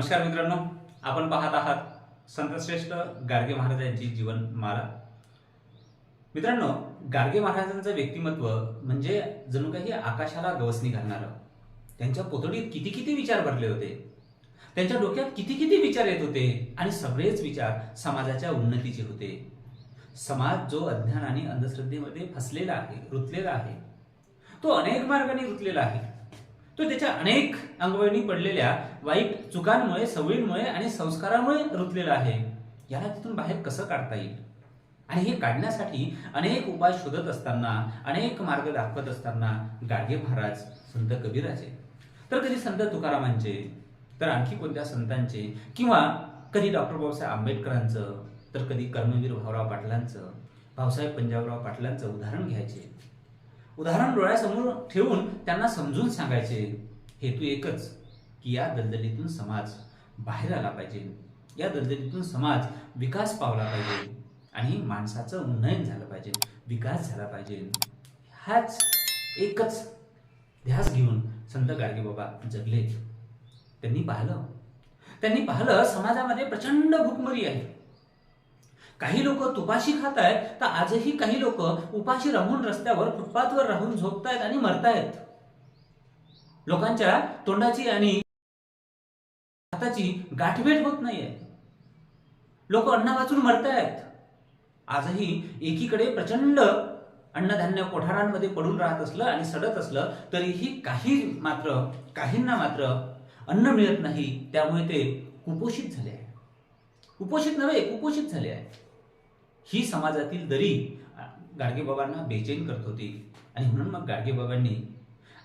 नमस्कार मित्रांनो आपण पाहत आहात संतश्रेष्ठ गाडगे महाराजांची जीवनमाला. मित्रांनो गाडगे महाराजांचं व्यक्तिमत्व म्हणजे जणू काही आकाशाला गवसणी घालणारं. त्यांच्या पोतडीत किती किती विचार भरले होते. त्यांच्या डोक्यात किती किती विचार येत होते आणि सगळेच विचार समाजाच्या उन्नतीचे होते. समाज जो अज्ञान आणि अंधश्रद्धेमध्ये फसलेला आहे रुतलेला आहे तो अनेक मार्गाने रुतलेला आहे. तो त्याच्या अनेक अंगवळणी पडलेल्या वाईट चुकांमुळे सवयींमुळे आणि संस्कारामुळे रुतलेला आहे. याला तिथून बाहेर कसं काढता येईल? आणि हे काढण्यासाठी अनेक उपाय शोधत असताना अनेक मार्ग दाखवत असताना गाडगे महाराज संत कबीराचे. तर कधी संत तुकारामांचे तर आणखी कोणत्या संतांचे किंवा कधी डॉक्टर बाबासाहेब आंबेडकरांचं तर कधी कर्मवीर भाऊराव पाटलांचं भाऊसाहेब पंजाबराव पाटलांचं उदाहरण घ्यायचे? उदाहरण डोळ्यासमोर ठेवून त्यांना समजून सांगायचे हेतू एकच की या दलदलीतून समाज बाहेर आला पाहिजे. या दलदलीतून समाज विकास पावला पाहिजे आणि माणसाचं उन्नयन झालं पाहिजे विकास झाला पाहिजे. हाच एकच ध्यास घेऊन संत गाडगे बाबा जगले. त्यांनी पाहिलं. त्यांनी पाहिलं समाजामध्ये प्रचंड भूकमरी आहे. काही लोक तुपाशी खात आहेत तर आजही काही लोक उपाशी राहून रस्त्यावर फुटपाथवर राहून झोपतायत आणि मरतायत. लोकांच्या तोंडाची आणि हाताची गाठभेट होत नाहीये. लोक अन्न वाचून मरतायत. आजही एकीकडे प्रचंड अन्नधान्य कोठारांमध्ये पडून राहत असलं आणि सडत असलं तरीही काही मात्र काहींना मात्र अन्न मिळत नाही त्यामुळे ते कुपोषित झाले आहे. कुपोषित नव्हे कुपोषित झाले आहे. ही समाजातील दरी गाडगेबाबांना बेचैन करत होती. आणि म्हणून मग गाडगेबाबांनी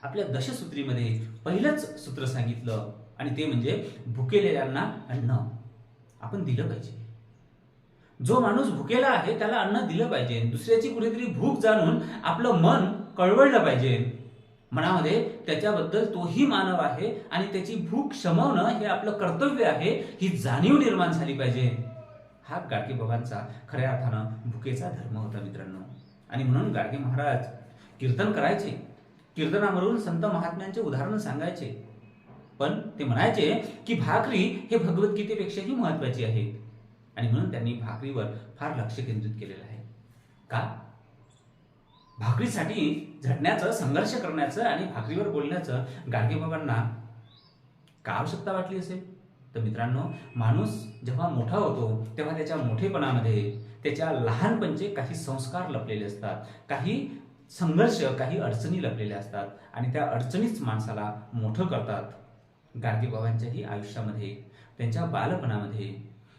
आपल्या दशसूत्रीमध्ये पहिलंच सूत्र सांगितलं. आणि ते म्हणजे भुकेलेल्यांना अन्न. आपण दिलं पाहिजे. जो माणूस भुकेला आहे त्याला अन्न दिलं पाहिजे. दुसऱ्याची कुठेतरी भूक जाणून आपलं मन कळवळलं पाहिजे. मनामध्ये त्याच्याबद्दल तोही मानव आहे आणि त्याची भूक शमवणं हे आपलं कर्तव्य आहे ही जाणीव निर्माण झाली पाहिजे. हा गाडगे बाबांचा खऱ्या अर्थानं भुकेचा धर्म होता मित्रांनो. आणि म्हणून गाडगे महाराज कीर्तन करायचे. कीर्तनावरून संत महात्म्यांचे उदाहरण सांगायचे. पण ते म्हणायचे की भाकरी हे भगवद्गीतेपेक्षाही महत्वाची आहे. आणि म्हणून त्यांनी भाकरीवर फार लक्ष केंद्रित केलेलं आहे. का? भाकरीसाठी झटण्याचं संघर्ष करण्याचं आणि भाकरीवर बोलण्याचं गाडगे बाबांना का आवश्यकता वाटली असेल? तर मित्रांनो माणूस जेव्हा मोठा होतो तेव्हा त्याच्या मोठेपणामध्ये त्याच्या लहानपणचे काही संस्कार लपलेले असतात. काही संघर्ष काही अडचणी लपलेल्या असतात आणि त्या अडचणीच माणसाला मोठं करतात. गाडगे बाबांच्याही आयुष्यामध्ये त्यांच्या बालपणामध्ये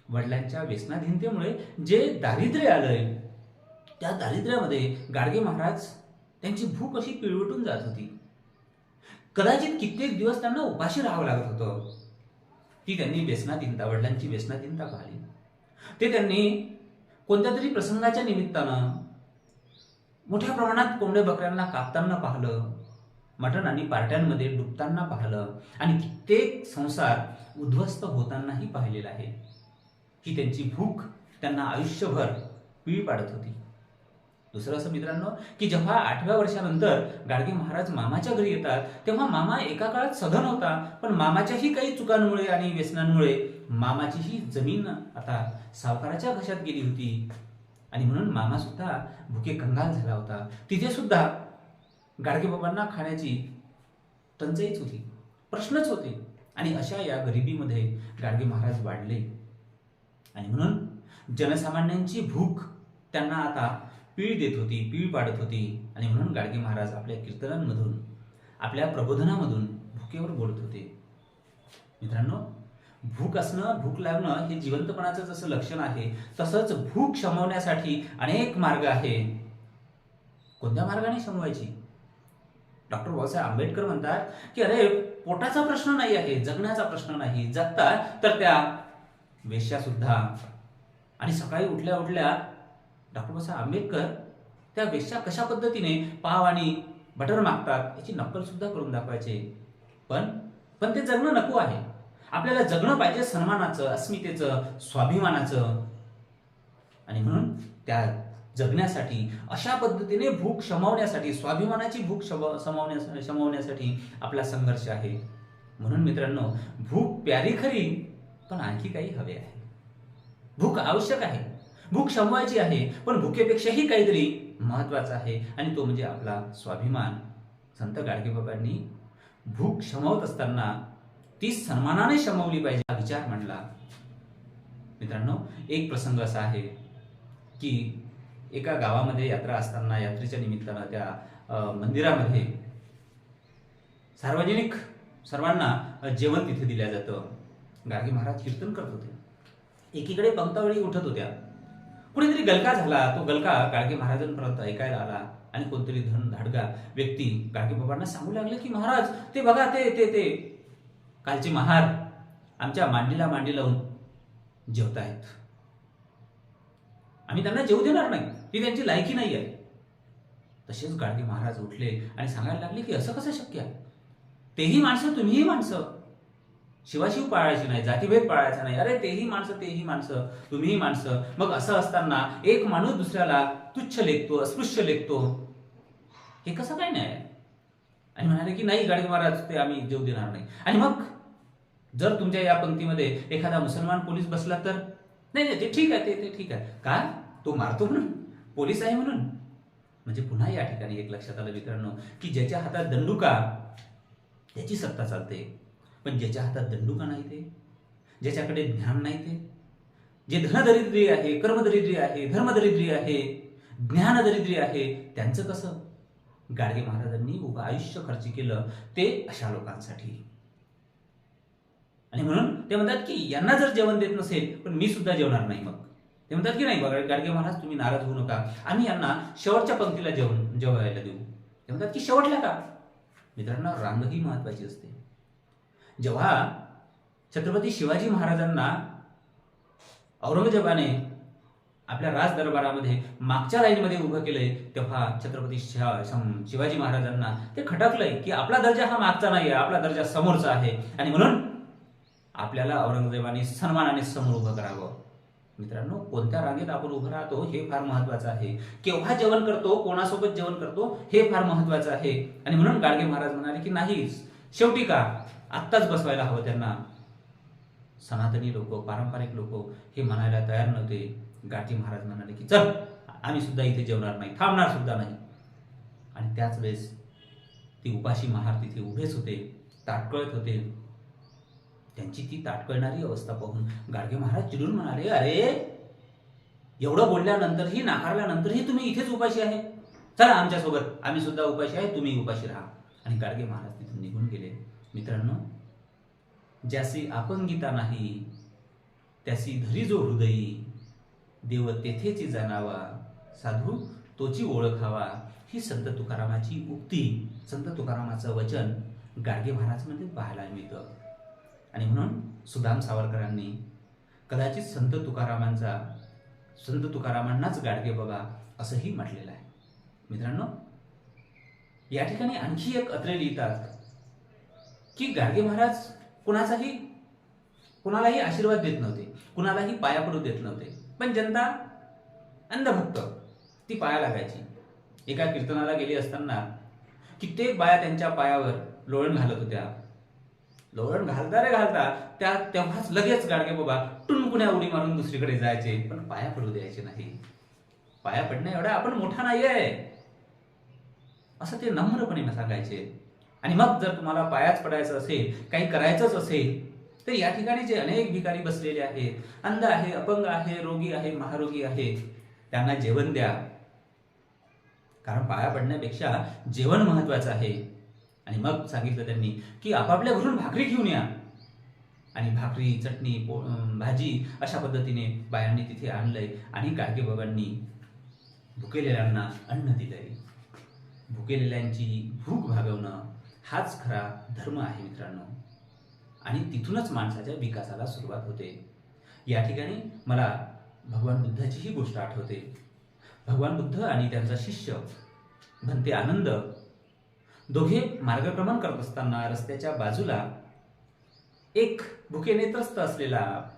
वडिलांच्या व्यसनाधीनतेमुळे जे दारिद्र्य आलंय त्या दारिद्र्यामध्ये गाडगे महाराज त्यांची भूक अशी पिळवटून जात होती. कदाचित कित्येक दिवस त्यांना उपाशी राहावं लागत होतं. ती त्यांनी व्यसनाधीनता वडिलांची व्यसनाधीनता पाहिली ते त्यांनी कोणत्या तरी प्रसंगाच्या निमित्तानं मोठ्या प्रमाणात कोंबड्या बकऱ्यांना कापताना पाहिलं मटण आणि पार्ट्यांमध्ये डुबताना पाहिलं आणि कित्येक संसार उद्ध्वस्त होतानाही पाहिलेला आहे ही त्यांची भूक त्यांना आयुष्यभर पिळी पाडत होती. दुसरं असं मित्रांनो की जेव्हा आठव्या वर्षानंतर गाडगे महाराज मामाच्या घरी येतात तेव्हा मामा एका काळात सधन होता पण मामाच्याही काही चुकांमुळे आणि व्यसनांमुळे मामाचीही जमीन आता सावकाराच्या घशात गेली होती. आणि म्हणून मामा सुद्धा भुके कंगाल झाला होता. तिथे सुद्धा गाडगे बाबांना खाण्याची टंचाईच होती प्रश्नच होते. आणि अशा या गरिबीमध्ये गाडगे महाराज वाढले. आणि म्हणून जनसामान्यांची भूक त्यांना आता पीळ देत होती पीळ पाडत होती आणि म्हणून गाडगे महाराज आपल्या कीर्तनांमधून आपल्या प्रबोधनामधून भुकेवर बोलत होते. मित्रांनो भूक असणं भूक लागणं हे जिवंतपणाचं जसं लक्षण आहे तसंच भूक शमवण्यासाठी अनेक मार्ग आहे. कोणत्या मार्गाने शमवायची? डॉक्टर बाबासाहेब आंबेडकर म्हणतात की अरे पोटाचा प्रश्न नाही आहे जगण्याचा प्रश्न नाही. जगतात तर त्या वेश्या सुद्धा आणि सकाळी उठल्या उठल्या डॉक्टर बाबासाहेब आंबेडकर त्या वेश्या कशा पद्धतीने पाव आणि बटर मागतात याची नक्कलसुद्धा करून दाखवायचे. पण पण ते जगणं नको आहे. आपल्याला जगणं पाहिजे सन्मानाचं अस्मितेचं स्वाभिमानाचं. आणि म्हणून त्या जगण्यासाठी अशा पद्धतीने भूक शमवण्यासाठी स्वाभिमानाची भूक शम समवण्या शमवण्यासाठी आपला संघर्ष आहे. म्हणून मित्रांनो भूक प्यारी खरी पण आणखी काही हवे आहे. भूक आवश्यक आहे. भूक शमवायची आहे पण भुकेपेक्षाही काहीतरी महत्वाचं आहे. आणि तो म्हणजे आपला स्वाभिमान. संत गाडगेबाबांनी भूक शमवत असताना ती सन्मानाने शमवली पाहिजे हा विचार म्हणला मित्रांनो एक प्रसंग असा आहे की एका गावामध्ये यात्रा असताना यात्रेच्या निमित्तानं त्या मंदिरामध्ये सार्वजनिक सर्वांना जेवण तिथे दिलं जातं. गाडगे महाराज कीर्तन करत होते. एकीकडे पंक्तावळी उठत होत्या. कुणीतरी गलका झाला तो गलका गाडगे महाराजांपर्यंत ऐकायला आला आणि कोणतरी धन धाडगा व्यक्ती गाडगे बाबांना सांगू लागले की महाराज ते बघा ते ते ते कालचे महार आमच्या मांडीला मांडी लावून जेवत आहेत आम्ही त्यांना जेवू देणार नाही ही त्यांची लायकी नाही आहे. तसेच गाडगे महाराज उठले आणि सांगायला लागले की असं कसं शक्य आहे? तेही माणसं तुम्हीही माणसं शिवाशिव पाळायची नाही जातीभेद पाळायचा नाही. अरे तेही माणसं तेही माणसं तुम्हीही माणसं. मग असं असताना एक माणूस दुसऱ्याला तुच्छ लेखतो अस्पृश्य लेखतो. हे कसं काय न्याय? आणि म्हणाले की नाही गाडगे महाराज ते आम्ही जेव देणार नाही. आणि मग जर तुमच्या या पंक्तीमध्ये एखादा मुसलमान पोलीस बसला तर? नाही नाही ते ठीक आहे ते ते ठीक आहे. का? तो मारतो म्हणून? पोलीस आहे म्हणून? म्हणजे पुन्हा या ठिकाणी एक लक्षात आलं मित्रांनो की ज्याच्या हातात दंडुका त्याची सत्ता चालते. पण ज्याच्या हातात दंडुका नाही ते ज्याच्याकडे ज्ञान नाही ते जे धनदरिद्री आहे कर्मदरिद्री आहे धर्मदरिद्री आहे ज्ञानदरिद्री आहे त्यांचं कसं? गाडगे महाराजांनी उभं आयुष्य खर्च केलं ते अशा लोकांसाठी. आणि म्हणून ते म्हणतात की यांना जर जेवण देत नसेल पण मी सुद्धा जेवणार नाही मग. ते म्हणतात की नाही बघा गाडगे महाराज तुम्ही नाराज होऊ नका. आम्ही यांना शेवटच्या पंक्तीला जेवण जेवायला देऊ. ते म्हणतात की शेवटला का? मित्रांनो रांग ही महत्वाची असते. जेव्हा छत्रपती शिवाजी महाराजांना औरंगजेबाने आपल्या राजदरबारामध्ये मागच्या लाईनमध्ये उभं केलंय तेव्हा छत्रपती शिवाजी महाराजांना ते खटकलंय की आपला दर्जा हा मागचा नाही आहे आपला दर्जा समोरचा आहे. आणि म्हणून आपल्याला औरंगजेबाने सन्मानाने समोर उभं करावं. मित्रांनो कोणत्या रांगेत आपण उभं राहतो हे फार महत्वाचं आहे. केव्हा जेवण करतो कोणासोबत जेवण करतो हे फार महत्वाचं आहे. आणि म्हणून गाडगे महाराज म्हणाले की नाही शेवटी का? आत्ताच बसवायला हवं त्यांना. सनातनी लोक पारंपरिक लोक हे म्हणायला तयार नव्हते. गाठी महाराज म्हणाले की चल आम्ही सुद्धा इथे जेवणार नाही थांबणार सुद्धा नाही. आणि त्याच वेळेस ती उपाशी महार तिथे उभेच होते ताटकळत होते. त्यांची ती ताटकळणारी अवस्था पाहून गाडगे महाराज चिडून म्हणाले अरे एवढं बोलल्यानंतरही नाकारल्यानंतरही तुम्ही इथेच उपाशी आहे. चला आमच्यासोबत आम्ही सुद्धा उपाशी आहे तुम्ही उपाशी राहा. आणि गाडगे महाराज तिथून निघून गेले. मित्रांनो ज्यासी गीता नाही त्यासी धरी जो हृदयी देव तेथेची जाणावा साधू तोची ओळखावा ही संत तुकारामाची उक्ती संत तुकारामाचं वचन गाडगे महाराजमध्ये पाहायला मिळतं. आणि म्हणून सुदाम सावरकरांनी कदाचित संत तुकारामांचा संत तुकारामांनाच गाडगे बाबा असंही म्हटलेलं आहे. मित्रांनो या ठिकाणी आणखी एक अत्रे लिहितात. की गाडगे महाराज कुणाचाही कुणालाही आशीर्वाद देत नव्हते कुणालाही पाया पडू देत नव्हते. पण जनता अंधभक्त ती पाया लागायची. एका कीर्तनाला गेली असताना कित्येक बाया त्यांच्या पायावर लोळण घालत होत्या. लोळण घालता रे घालता त्या तेव्हाच लगेच गाडगे बाबा टुनकुण्या उडी मारून दुसरीकडे जायचे पण पाया पडू द्यायचे नाही. पाया पडण्या एवढा आपण मोठा नाही आहे असं ते नम्रपणे सांगायचे. आणि मग जर तुम्हाला पायाच पडायचं असेल काही करायचंच असेल तर या ठिकाणी जे अनेक भिकारी बसलेले आहेत अंध आहे अपंग आहे रोगी आहे महारोगी आहे त्यांना जेवण द्या. कारण पाया पडण्यापेक्षा जेवण महत्वाचं आहे. आणि मग सांगितलं त्यांनी की आपापल्या घरून भाकरी घेऊन या. आणि भाकरी चटणी पो भाजी अशा पद्धतीने बायांनी तिथे आणलंय आणि गाडगे बाबांनी भुकेलेल्यांना अन्न दिलंय. भुकेलेल्यांची भूक भागवणं हाच खरा धर्म आहे मित्रांनो. आणि तिथूनच माणसाच्या विकासाला सुरुवात होते. या ठिकाणी मला भगवान बुद्धाचीही गोष्ट आठवते. भगवान बुद्ध आणि त्यांचा शिष्य भंते आनंद. दोघे मार्गक्रमण करत असताना रस्त्याच्या बाजूला एक भुकेने त्रस्त असलेला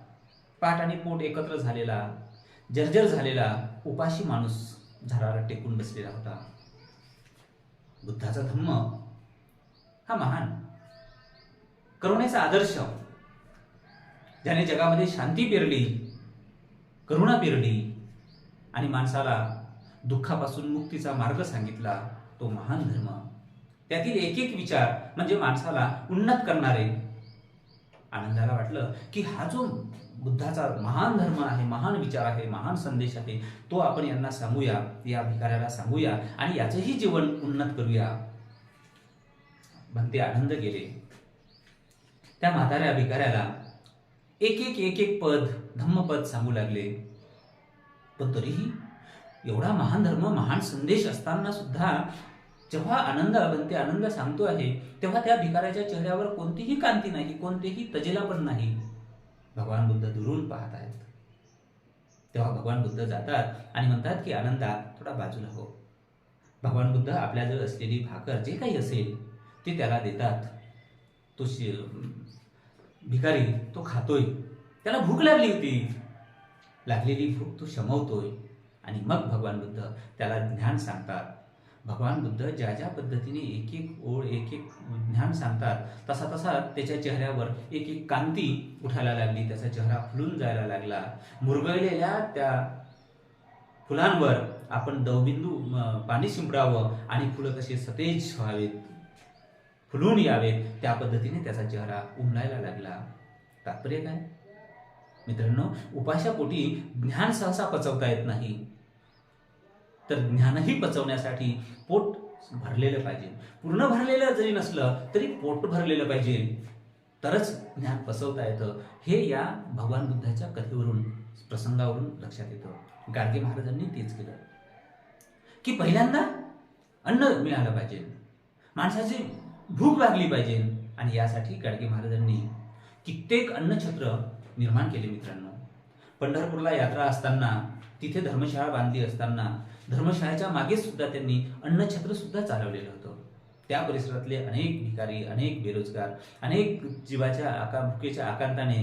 पाठ आणि पोट एकत्र झालेला जर्जर झालेला उपाशी माणूस झाडाला टेकून बसलेला होता. बुद्धाचा धम्म हा महान. करुणेचा आदर्श. ज्याने जगामध्ये शांती पेरली करुणा पेरली आणि माणसाला दुःखापासून मुक्तीचा मार्ग सांगितला तो महान धर्म. त्यातील एक एक विचार म्हणजे माणसाला उन्नत करणारे. आनंदाला वाटलं की हा जो बुद्धाचा महान धर्म आहे महान विचार आहे महान संदेश आहे तो आपण यांना सांगूया या भिकाऱ्याला सांगूया आणि याचंही जीवन उन्नत करूया. भंते आनंद गेले त्या म्हाताऱ्या भिकाऱ्याला एक एक एक एक पद धम्मपद सांगू लागले. पण तरीही एवढा महान धर्म महान संदेश असताना सुद्धा जेव्हा आनंद बनते आनंद सांगतो आहे तेव्हा त्या भिकाऱ्याच्या चेहऱ्यावर कोणतीही कांती नाही कोणतेही तजेला पण नाही. भगवान बुद्ध दुरून पाहत आहेत. तेव्हा भगवान बुद्ध जातात आणि म्हणतात की आनंदा थोडा बाजूला हो. भगवान बुद्ध आपल्याजवळ असलेली भाकर जे काही असेल ते त्याला देतात. तो शि भिकारी तो खातोय. त्याला भूक लागली होती. लागलेली भूक तो शमवतोय. आणि मग भगवान बुद्ध त्याला ज्ञान सांगतात. भगवान बुद्ध ज्या ज्या पद्धतीने एक एक ओळ एक एक ज्ञान सांगतात तसा तसा त्याच्या चेहऱ्यावर एक एक कांती उठायला लागली त्याचा चेहरा फुलून जायला लागला. मुरगळलेल्या त्या फुलांवर आपण दवबिंदू पाणी शिंपडावं आणि फुलं कशी सतेज व्हावेत. फुलून यावेत. त्या पद्धतीने त्याचा चेहरा उमलायला लागला. तात्पर्य काय? मित्रांनो उपाशापोटी ज्ञान सहसा पचवता येत नाही. तर ज्ञानही पचवण्यासाठी पोट भरलेलं पाहिजे. पूर्ण भरलेलं जरी नसलं तरी पोट भरलेलं पाहिजे. तरच ज्ञान पचवता येतं. हे या भगवान बुद्धाच्या कथेवरून प्रसंगावरून लक्षात येतं. गाडगे महाराजांनी तेच केलं. की पहिल्यांदा अन्न मिळालं पाहिजे. माणसाची भूक लागली पाहिजे. आणि यासाठी गाडगे महाराजांनी कित्येक अन्नछत्र निर्माण केले मित्रांनो. पंढरपूरला यात्रा असताना तिथे धर्मशाळा बांधली असताना धर्मशाळेच्या मागे सुद्धा त्यांनी अन्नछत्र सुद्धा चालवलेलं होतं. त्या परिसरातले अनेक भिकारी अनेक बेरोजगार अनेक जीवाच्या आका भुकेच्या आकांताने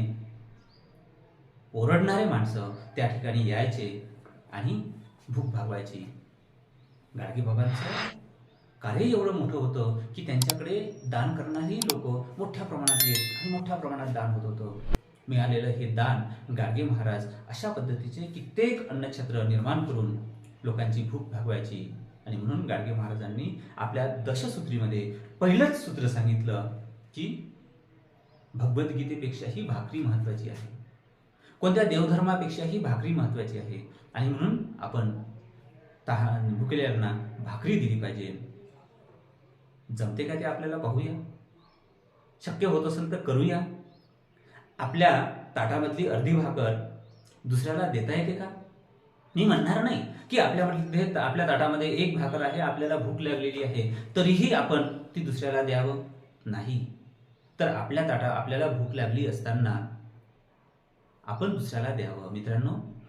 ओरडणारे माणसं त्या ठिकाणी यायचे आणि भूक भागवायची. गाडगे बाबांचं कार्य एवढं मोठं होतं की त्यांच्याकडे दान करणारी लोक मोठ्या प्रमाणात येत आणि मोठ्या प्रमाणात दान होत होतं. मिळालेलं हे दान गाडगे महाराज अशा पद्धतीचे कित्येक अन्नछत्र निर्माण करून लोकांची भूक भागवायची. आणि म्हणून गाडगे महाराजांनी आपल्या दशसूत्रीमध्ये पहिलंच सूत्र सांगितलं की भगवद्गीतेपेक्षाही भाकरी महत्वाची आहे. कोणत्या देवधर्मापेक्षाही भाकरी महत्वाची आहे? आणि म्हणून आपण तहान भुकेल्यांना भाकरी दिली पाहिजे. जमते का ते आपल्याला पाहूया? शक्य होत असेल तर करूया. आपल्या ताटामधली अर्धी भाकर दुसऱ्याला देता येते का? मी म्हणणार नाही की आपल्यामध्ये आपल्या ताटामध्ये एक भाकर आहे आपल्याला भूक लागलेली आहे तरीही आपण ती दुसऱ्याला द्यावं? नाही. तर आपल्या ताटा आपल्याला भूक लागली असताना आपण दुसऱ्याला द्यावं मित्रांनो.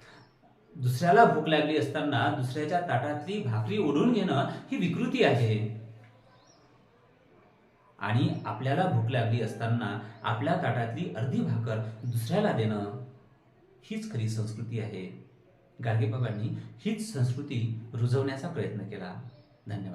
दुसऱ्याला भूक लागली असताना दुसऱ्याच्या ताटातली भाकरी ओढून घेणं ही विकृती आहे. आणि आपल्याला भूक लागली असताना आपल्या ताटातली अर्धी भाकर दुसऱ्याला देणं हीच खरी संस्कृती आहे. गाडगेबाबांनी हीच संस्कृती रुजवण्याचा प्रयत्न केला. धन्यवाद.